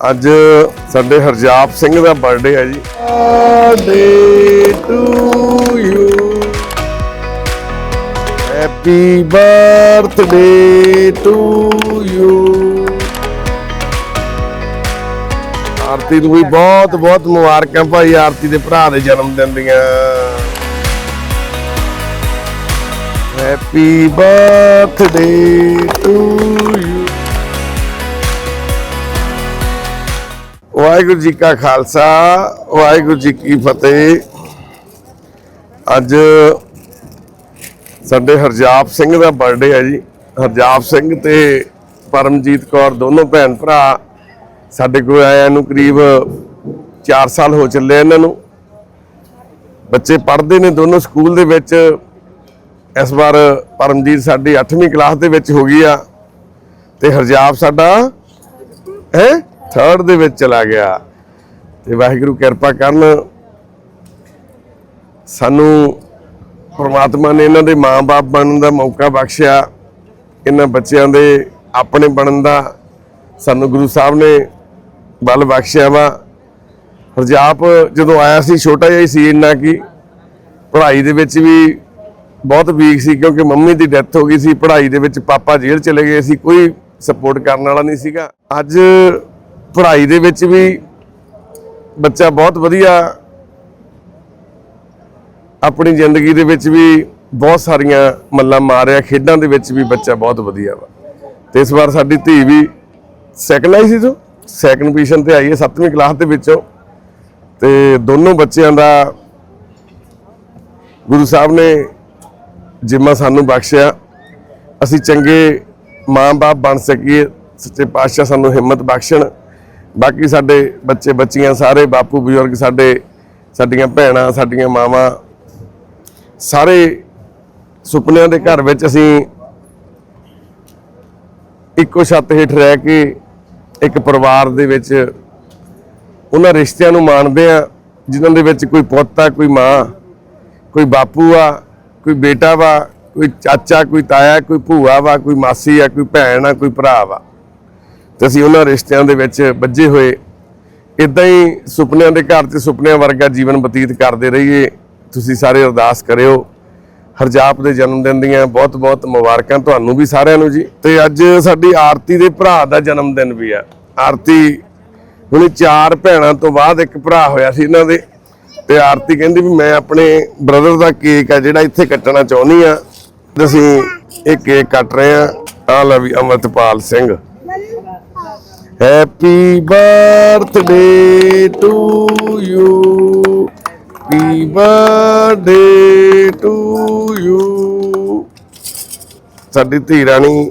ਅੱਜ ਸਾਡੇ ਹਰਜਾਪ ਸਿੰਘ ਦਾ ਬਰਥਡੇ ਹੈ ਜੀ। Birthday to you happy birthday to you Aarti ਨੂੰ ਵੀ ਬਹੁਤ ਬਹੁਤ ਮੁਬਾਰਕਾਂ ਭਾਈ ਆਰਤੀ ਦੇ ਭਰਾ ਦੇ ਜਨਮ ਦਿਨ ਦੀਆਂ। Happy birthday to you Waheguru ji ਕਾ ਖਾਲਸਾ, ਵਾਹਿਗੁਰੂ ਜੀ ਕੀ ਫਤਿਹ। ਅੱਜ ਸਾਡੇ ਹਰਜਾਪ ਸਿੰਘ ਦਾ ਬਰਥਡੇ ਹੈ ਜੀ। ਹਰਜਾਪ ਸਿੰਘ ਤੇ ਪਰਮਜੀਤ ਕੌਰ ਦੋਨੋਂ ਭੈਣ ਭਰਾ ਸਾਡੇ ਕੋਲ ਆਇਆ ਨੂੰ ਕਰੀਬ 4 ਸਾਲ ਹੋ ਚੱਲੇ ਇਹਨਾਂ ਨੂੰ। ਬੱਚੇ ਪੜ੍ਹਦੇ ਨੇ ਦੋਨੋਂ ਸਕੂਲ ਦੇ ਵਿੱਚ। ਇਸ ਵਾਰ ਪਰਮਜੀਤ ਸਾਡੀ 8ਵੀਂ ਕਲਾਸ ਦੇ ਵਿੱਚ ਹੋ ਗਈ ਆ। ਤੇ ਹਰਜਾਪ ਸਾਡਾ, ਹੈ? ਥਰਡ ਦੇ ਵਿੱਚ ਚਲਾ ਗਿਆ। ਤੇ ਵਾਹਿਗੁਰੂ ਕਿਰਪਾ ਕਰਨ ਸਾਨੂੰ ਪਰਮਾਤਮਾ ਨੇ ਇਹਨਾਂ ਦੇ ਮਾਂ-ਬਾਪ ਬਣਨ ਦਾ ਮੌਕਾ ਬਖਸ਼ਿਆ। ਇਹਨਾਂ ਬੱਚਿਆਂ ਦੇ ਆਪਣੇ ਬਣਨ ਦਾ ਸਾਨੂੰ ਗੁਰੂ ਸਾਹਿਬ ਨੇ ਬਲ ਬਖਸ਼ਿਆ ਵਾ। ਹਰਜਾਪ ਜਦੋਂ ਆਇਆ ਸੀ, ਛੋਟਾ ਜਿਹਾ ਹੀ ਸੀ ਇੰਨਾ ਕਿ ਪੜ੍ਹਾਈ ਦੇ ਵਿੱਚ ਵੀ ਬਹੁਤ ਵੀਕ ਸੀ ਕਿਉਂਕਿ ਮੰਮੀ ਦੀ ਡੈਥ ਹੋ ਗਈ ਸੀ। ਪੜ੍ਹਾਈ ਦੇ ਵਿੱਚ ਪਾਪਾ ਜੇਲ੍ਹ ਚਲੇ ਗਏ ਸੀ। ਕੋਈ ਸਪੋਰਟ ਕਰਨ ਵਾਲਾ ਨਹੀਂ ਸੀਗਾ। ਅੱਜ ਪੜ੍ਹਾਈ ਦੇ ਵਿੱਚ ਵੀ ਬੱਚਾ ਬਹੁਤ ਵਧੀਆ ਆਪਣੀ ਜ਼ਿੰਦਗੀ ਦੇ ਵਿੱਚ ਵੀ ਬਹੁਤ ਸਾਰੀਆਂ ਮੱਲਾਂ ਮਾਰ ਰਿਹਾ, ਖੇਡਾਂ ਦੇ ਵਿੱਚ ਵੀ ਬੱਚਾ ਬਹੁਤ ਵਧੀਆ ਵਾ। ਤੇ ਇਸ ਵਾਰ ਸਾਡੀ ਧੀ ਵੀ ਸੈਕੰਡ ਆਈ ਸੀ ਜੋ? ਸੈਕੰਡ ਪੋਜੀਸ਼ਨ ਤੇ ਆਈ ਹੈ 7ਵੀਂ ਕਲਾਸ ਦੇ ਵਿੱਚੋਂ। ਤੇ ਦੋਨੋਂ ਬੱਚਿਆਂ ਦਾ ਗੁਰੂ ਸਾਹਿਬ ਨੇ ਜਿੰਮਾ ਸਾਨੂੰ ਬਖਸ਼ਿਆ। ਅਸੀਂ ਚੰਗੇ ਮਾਂ-ਬਾਪ ਬਣ ਸਕੀਏ, ਸੱਚੇ ਪਾਤਸ਼ਾਹ ਸਾਨੂੰ ਹਿੰਮਤ ਬਖਸ਼ਣ। ਬਾਕੀ ਸਾਡੇ ਬੱਚੇ ਬੱਚੀਆਂ ਸਾਰੇ, ਬਾਪੂ ਬਜ਼ੁਰਗ ਸਾਡੇ, ਸਾਡੀਆਂ ਭੈਣਾਂ, ਸਾਡੀਆਂ ਮਾਵਾਂ, ਸਾਰੇ ਸੁਪਨਿਆਂ ਦੇ ਘਰ ਵਿੱਚ ਅਸੀਂ ਇੱਕੋ ਛੱਤ ਹੇਠ ਰਹਿ ਕੇ ਇੱਕ ਪਰਿਵਾਰ ਦੇ ਵਿੱਚ ਉਹਨਾਂ ਰਿਸ਼ਤਿਆਂ ਨੂੰ ਮਾਣਦੇ ਆ ਜਿਨ੍ਹਾਂ ਦੇ ਵਿੱਚ ਕੋਈ ਪੁੱਤ ਆ, ਕੋਈ ਮਾਂ, ਕੋਈ ਬਾਪੂ ਆ, ਕੋਈ ਬੇਟਾ ਵਾ, ਕੋਈ ਚਾਚਾ, ਕੋਈ ਤਾਇਆ, ਕੋਈ ਭੂਆ ਵਾ, ਕੋਈ ਮਾਸੀ ਆ, ਕੋਈ ਭੈਣ ਆ, ਕੋਈ ਭਰਾ ਵਾ। ਤੇ ਅਸੀਂ ਉਹਨਾਂ ਰਿਸ਼ਤਿਆਂ ਦੇ ਵਿੱਚ ਵੱਜੇ ਹੋਏ। ਇਦਾਂ ਹੀ ਸੁਪਨਿਆਂ ਦੇ ਘਰ 'ਚ ਸੁਪਨਿਆਂ ਵਰਗਾ ਜੀਵਨ ਬਤੀਤ ਕਰਦੇ ਰਹੀਏ। ਤੁਸੀਂ ਸਾਰੇ ਅਰਦਾਸ ਕਰਿਓ। ਹਰਜਾਪ ਦੇ ਜਨਮ ਦਿਨ ਦੀਆਂ ਬਹੁਤ-ਬਹੁਤ ਮੁਬਾਰਕਾਂ ਤੁਹਾਨੂੰ ਵੀ ਸਾਰਿਆਂ ਨੂੰ ਜੀ। ਤੇ ਅੱਜ ਸਾਡੀ ਆਰਤੀ ਦੇ ਭਰਾ ਦਾ ਜਨਮ ਦਿਨ ਵੀ ਆ। ਆਰਤੀ ਹੁਣੀ ਚਾਰ ਭੈਣਾਂ ਤੋਂ ਬਾਅਦ ਇੱਕ ਭਰਾ ਹੋਇਆ ਸੀ ਇਹਨਾਂ ਦੇ। ਤੇ ਆਰਤੀ ਕਹਿੰਦੀ ਵੀ ਮੈਂ ਆਪਣੇ ਬ੍ਰਦਰ ਦਾ ਕੇਕ ਆ ਜਿਹੜਾ ਇੱਥੇ ਕੱਟਣਾ ਚਾਹੁੰਦੀ ਆ। ਅਸੀਂ ਇਹ ਕੇਕ ਕੱਟ ਰਹੇ ਆ। ਆ ਲਵੀ ਵੀ Amritpal Singh. Happy birthday to you happy birthday to you ਸਾਡੀ ਧੀ ਰਾਣੀ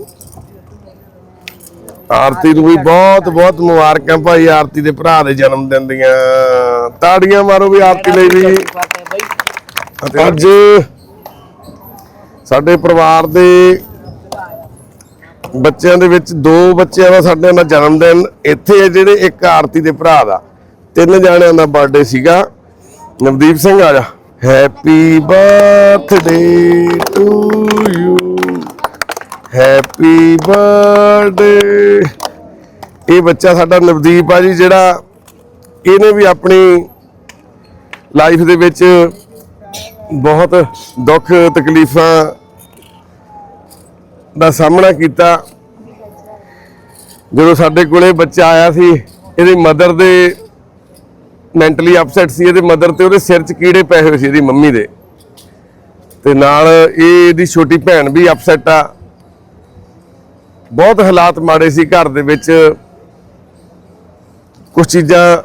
ਆਰਤੀ ਨੂੰ ਵੀ ਬਹੁਤ ਬਹੁਤ ਮੁਬਾਰਕਾਂ ਭਾਈ ਆਰਤੀ ਦੇ ਭਰਾ ਦੇ ਜਨਮ ਦਿਨ ਦੀਆਂ। ਤਾੜੀਆਂ ਮਾਰੋ ਵੀ ਆਰਤੀ ਲਈ ਵੀ। ਅੱਜ ਸਾਡੇ ਪਰਿਵਾਰ ਦੇ ਬੱਚਿਆਂ ਦੇ ਵਿੱਚ ਦੋ ਬੱਚਿਆਂ ਦਾ ਸਾਡੇ ਦਾ ਜਨਮ ਦਿਨ, ਇੱਥੇ ਹੈ ਜਿਹੜੇ ਇੱਕ ਆਰਤੀ ਦੇ ਭਰਾ ਦਾ, ਤਿੰਨ ਜਾਣਿਆਂ ਦਾ ਬਰਥਡੇ ਸੀਗਾ। ਨਵਦੀਪ ਸਿੰਘ, ਆ ਜਾ। Happy birthday to you happy birthday ਇਹ ਬੱਚਾ ਸਾਡਾ ਨਵਦੀਪ ਆ ਜੀ, ਜਿਹੜਾ ਇਹਨੇ ਵੀ ਆਪਣੀ ਲਾਈਫ ਦੇ ਵਿੱਚ ਬਹੁਤ ਦੁੱਖ ਤਕਲੀਫਾਂ ਦਾ ਸਾਹਮਣਾ ਕੀਤਾ। ਜਦੋਂ ਸਾਡੇ ਕੋਲੇ ਬੱਚਾ ਆਇਆ ਸੀ, ਇਹਦੀ ਮਦਰ ਦੇ ਮੈਂਟਲੀ ਅਪਸੈਟ ਸੀ, ਇਹਦੇ ਮਦਰ ਤੇ ਉਹਦੇ ਸਿਰ 'ਚ ਕੀੜੇ ਪਏ ਹੋਏ ਸੀ ਇਹਦੀ ਮੰਮੀ ਦੇ। ਤੇ ਨਾਲ ਇਹ ਇਹਦੀ ਛੋਟੀ ਭੈਣ ਵੀ ਅਪਸੈਟ ਆ। ਬਹੁਤ ਹਾਲਾਤ ਮਾੜੇ ਸੀ ਘਰ ਦੇ ਵਿੱਚ। ਕੁਝ ਚੀਜ਼ਾਂ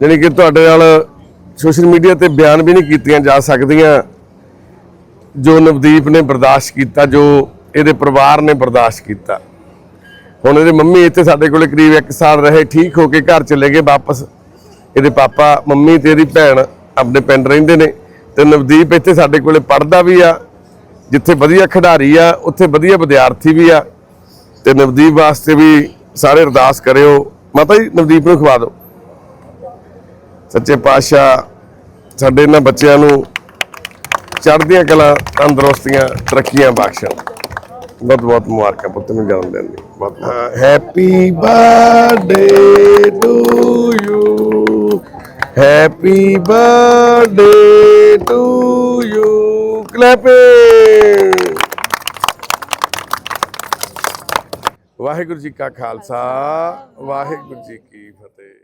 ਜਿਹੜੀ ਕਿ ਤੁਹਾਡੇ ਨਾਲ ਸੋਸ਼ਲ ਮੀਡੀਆ ਤੇ ਬਿਆਨ ਵੀ ਨਹੀਂ ਕੀਤੀਆਂ ਜਾ ਸਕਦੀਆਂ। ਜੋ ਨਵਦੀਪ ਨੇ ਬਰਦਾਸ਼ਤ ਕੀਤਾ, ਜੋ ਇਹਦੇ ਪਰਿਵਾਰ ਨੇ ਬਰਦਾਸ਼ਤ ਕੀਤਾ। ਹੁਣ ਇਹਦੇ ਮੰਮੀ ਇੱਥੇ ਸਾਡੇ ਕੋਲੇ ਕਰੀਬ 1 ਸਾਲ ਰਹੇ, ਠੀਕ ਹੋ ਕੇ ਘਰ ਚਲੇ ਗਏ ਵਾਪਸ। ਇਹਦੇ ਪਾਪਾ, ਮੰਮੀ ਤੇ ਇਹਦੀ ਭੈਣ ਆਪਣੇ ਪਿੰਡ ਰਹਿੰਦੇ ਨੇ ਤੇ ਨਵਦੀਪ ਇੱਥੇ ਸਾਡੇ ਕੋਲੇ ਪੜਦਾ ਵੀ ਆ, ਜਿੱਥੇ ਵਧੀਆ ਖਿਡਾਰੀ ਆ, ਉੱਥੇ ਵਧੀਆ ਵਿਦਿਆਰਥੀ ਵੀ ਆ। ਤੇ ਨਵਦੀਪ ਵਾਸਤੇ ਵੀ ਸਾਰੇ ਅਰਦਾਸ ਕਰਿਓ। ਮਾਤਾ ਜੀ, ਨਵਦੀਪ ਨੂੰ ਖਵਾ ਦਿਓ। ਸੱਚੇ ਪਾਤਸ਼ਾਹ ਸਾਡੇ ਇਹਨਾਂ ਬੱਚਿਆਂ ਨੂੰ ਚੜ੍ਹਦੀਆਂ ਕਲਾ ਤੰਦਰੁਸਤੀਆਂ ਤਰੱਕੀਆਂ ਬਖਸ਼ਣ। ਬਹੁਤ ਬਹੁਤ ਮੁਬਾਰਕਾਂ ਪੁੱਤ ਨੂੰ ਜਨਮ ਦਿਨ ਦੀ। ਬਹੁਤ happy birthday to you happy birthday to you clapping Waheguru ji ਕਾ ਖਾਲਸਾ ਵਾਹਿਗੁਰੂ ਜੀ ਕੀ ਫਤਿਹ।